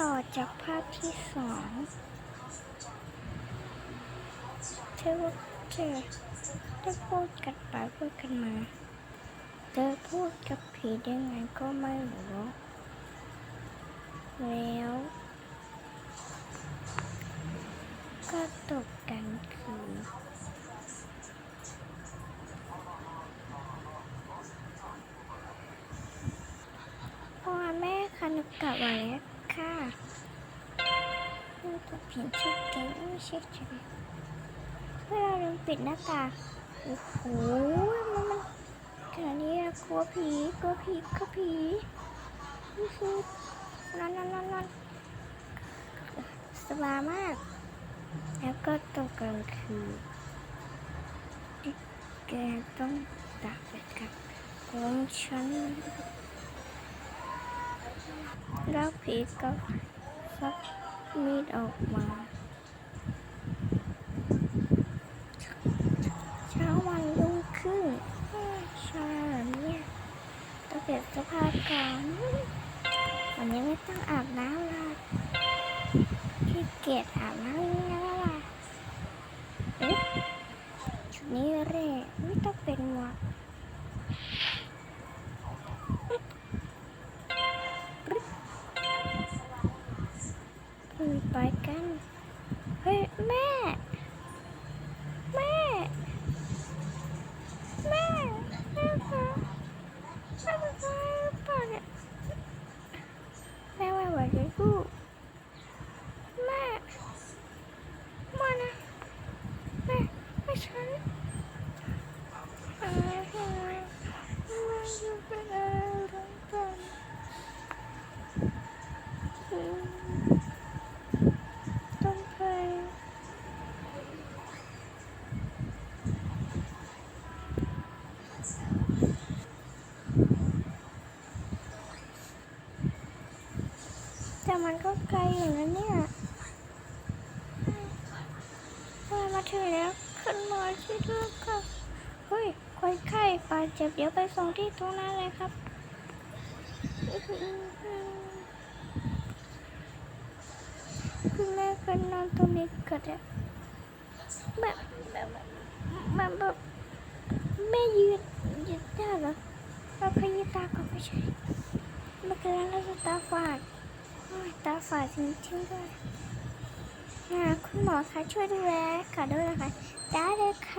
ต่อจากภาคที่สองเธอว่าเธอได้พูดกันไปพูดกันมา เธอพูดกับผีได้ไงก็ไม่รู้แล้วก็ตกกันคือพ่อแม่ค่ะหนูกลับมาแล้ว ค่ะนี่ตัวผิดชื่อเก่งไม่ใช่ใช่ไหมเพื่อเราลืมปิดหน้าตาโอ้โหมันมันขนาดนี้กลัวผีกลัวผีกลัวผีนี่คือนอนนอนนอนนอนสบายมาก แล้วก็ตกกลางคืนแกต้องตักไปกับของฉัน แล้วผีก็ฟักมีดออกมา เช้าวันรุ่งขึ้นชาเนี่ยต้องเปลี่ยนเสื้อผ้าก่อนวันนี้ไม่ต้องอาบน้ำละขี้เกียจอาบน้ำแล้วล่ะเอ๊ะชุดนี้เร่ไม่ต้องเป็นหมวก ไปกัน เฮ้ย แม่แม่ แม่ แม่คะแม่เป็นใครหรือเปล่าเนี่ยแม่ไม่ไหวเลยลูกแม่มานะ แม่ไม่ฉันอะไรแม่จะเป็นอะไรกันอืมต้องไป แต่มันก็ไกลอยู่นะเนี่ยเฮ้ยมาถึงแล้วขึ้นมาที่เลือกค่ะเฮ้ยคนไข้บาดเจ็บเดี๋ยวไปส่งที่ตรงนั้นเลยครับคุณแม่ก็นอนตรงนี้ก็ได้แบบแบบแบบแบบแม่ยืนยืนได้เหรอเราขยี้ตาก็ไม่ใช่เมื่อกี้เราจะตาฝาดโอ้ย ตาฝาดจริงๆด้วยอ่าคุณหมอคะช่วยดูแลค่ะด้วยนะคะได้เลยค่ะ